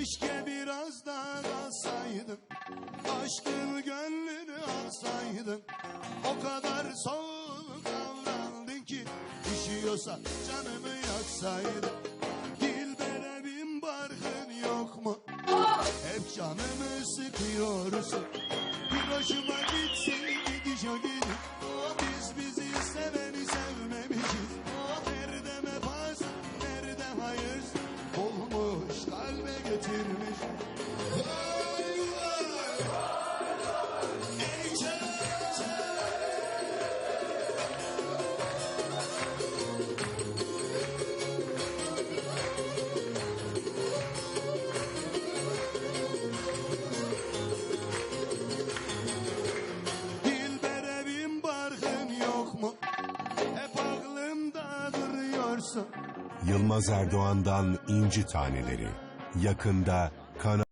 Keşke biraz daha kalsaydın Aşkın gönlünü alsaydın O kadar soğuk davrandın ki. Üşüyorsa canımı yaksaydın Dilbere bin barkın yok mu? Hep canımı sıkıyorsun. Bir hoşuma gitsin gidiş o gidip Yılmaz Erdoğan'dan İnci Taneleri. Yakında Kanal